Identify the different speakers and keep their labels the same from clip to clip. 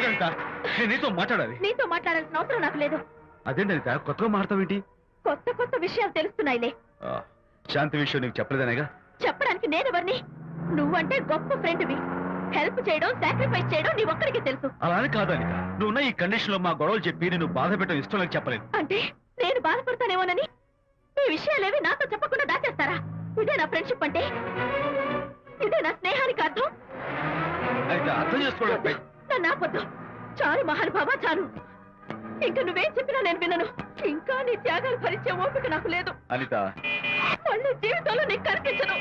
Speaker 1: నేను నీతో మాట్లాడాలి.
Speaker 2: నీతో మాట్లాడాల్సిన అవసరం నాకు లేదు.
Speaker 1: అదేంటి అనిత కొత్తగా మాట్లాడతావేంటి?
Speaker 2: కొత్త కొత్త విషయాలు తెలుస్తున్నాయిలే.
Speaker 1: ఆ, శాంతి విషయం నీకు చెప్పలేదనేగా?
Speaker 2: చెప్పడానికి నేనెవరిని నువ్వంటే గొప్ప ఫ్రెండ్వి. హెల్ప్ చేయడం సాక్రిఫైస్ చేయడం నీ ఒక్కడికి తెలుసు.
Speaker 1: అలానే కాదు అనిత నువ్వు ఉన్న ఈ కండిషన్లో మా గొడవలు చెప్పి నేను బాధ పెట్టడం ఇష్టం లేక చెప్పలేదు.
Speaker 2: అంటే నేను బాధపడతానేమోనని? ఈ విషయాలేవి నాతో చెప్పకుండా దాచేస్తారా? ఇదే నా ఫ్రెండ్షిప్ అంటే? ఇదే నా స్నేహానికి అర్థం?
Speaker 1: అయితే అర్థం చేసుకోవడం
Speaker 2: నన్ను ఆపొద్దు చాలు మహానుభావ చాలు. ఇంకా నువ్వేం చెప్పినా నేను వినను. ఇంకా నీ త్యాగాలు భరించే ఓపిక నాకు లేదు.
Speaker 1: అనిత.
Speaker 2: మళ్ళీ జీవితంలో నీకు కనిపించను.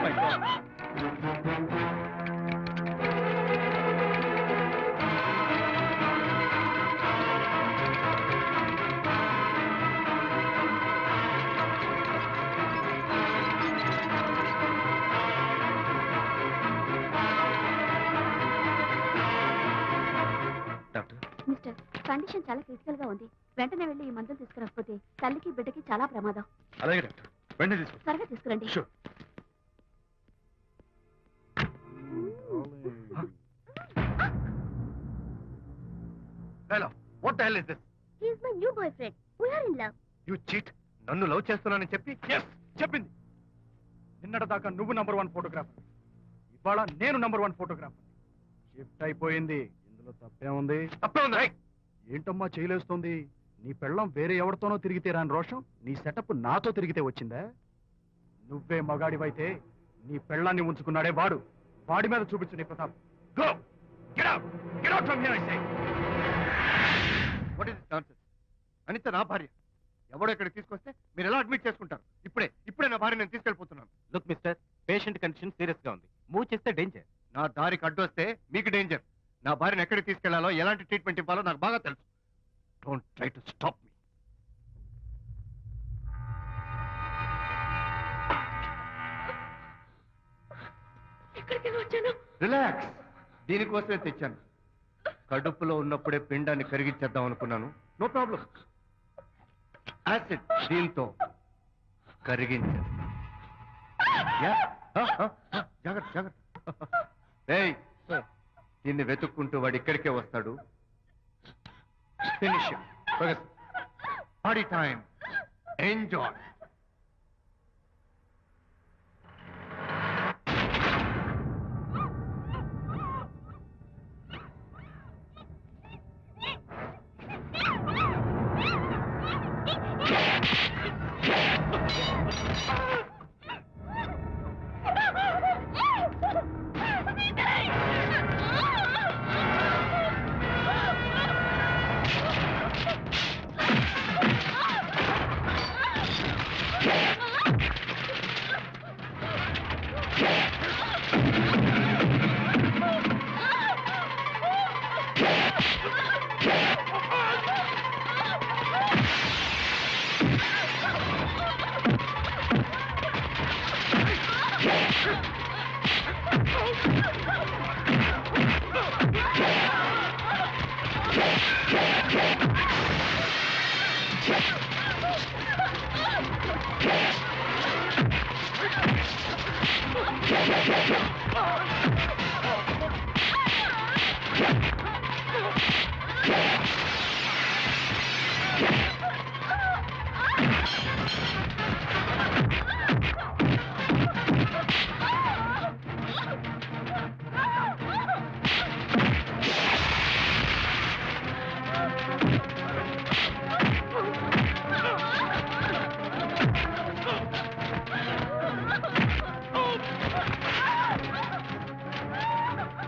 Speaker 1: My God.
Speaker 2: మిస్టర్ కండిషన్ చాలా క్రిటికల్గా ఉంది. వెంటనే వెళ్ళి ఈ మందులు తీసుకురాకపోతే తల్లికి బిడ్డకి చాలా ప్రమాదం.
Speaker 1: అలాగే డాక్టర్. వెంటనే తీసుకో
Speaker 2: త్వరగా తీసుకురండి.
Speaker 1: Sure
Speaker 3: hello what the hell is this
Speaker 2: he's my new boyfriend we are in love
Speaker 3: you cheat నన్ను లవ్ చేస్తున్నానని చెప్పి?
Speaker 4: ఎస్ చెప్పింది. నిన్నటిదాకా నువ్వు నంబర్ వన్ ఫోటోగ్రాఫర్ ఇవాళ నేను నంబర్ వన్ ఫోటోగ్రాఫర్ షిఫ్ట్ అయిపోయింది. ఇందులో తప్పే ఉంది.
Speaker 3: తప్పే ఉంది రైట్
Speaker 4: ఏంటమ్మా చేయలేస్తోంది? నీ పెళ్ళం వేరే ఎవరితోనో తిరిగితే రాని రోషం నీ సెటప్ నాతో తిరిగితే వచ్చిందా? నువ్వే మగాడివైతే నీ పెళ్ళాన్ని ఉంచుకున్నాడే వాడు. వాడి మీద చూపించు నీ ప్రతాప్.
Speaker 3: గో అనిత నా భార్య. ఎవడో ఇక్కడ తీసుకొస్తే మీరు ఎలా అడ్మిట్ చేసుకుంటారు? ఇప్పుడే ఇప్పుడే నా భార్య నేను తీసుకెళ్ళిపోతున్నాను.
Speaker 5: లుక్ మిస్టర్ పేషెంట్ కండిషన్ సీరియస్గా ఉంది. మూవ్ చేస్తే డేంజర్
Speaker 3: నా దారికి అడ్డు వస్తే మీకు డేంజర్ నా భార్యను ఎక్కడికి తీసుకెళ్ళాలో ఎలాంటి ట్రీట్మెంట్ ఇవ్వాలో నాకు బాగా తెలుసు. Don't try to stop me relax దీనికోసమే తెచ్చాను. కడుపులో ఉన్నప్పుడే పిండాన్ని కరిగించేద్దాం అనుకున్నాను. నో ప్రాబ్లం యాసిడ్ దీంతో కరిగించేస్తా యా? ఆ, ఆ, ఆ, జాగ్రత్త జాగ్రత్త దీన్ని వెతుక్కుంటూ వాడు ఇక్కడికే వస్తాడు. ఫినిష్ పాడి టైం ఎంజాయ్
Speaker 2: ఆ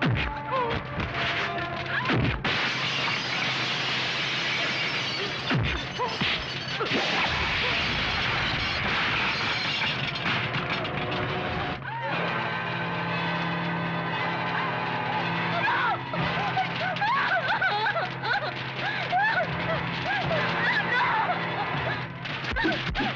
Speaker 2: Oh, no!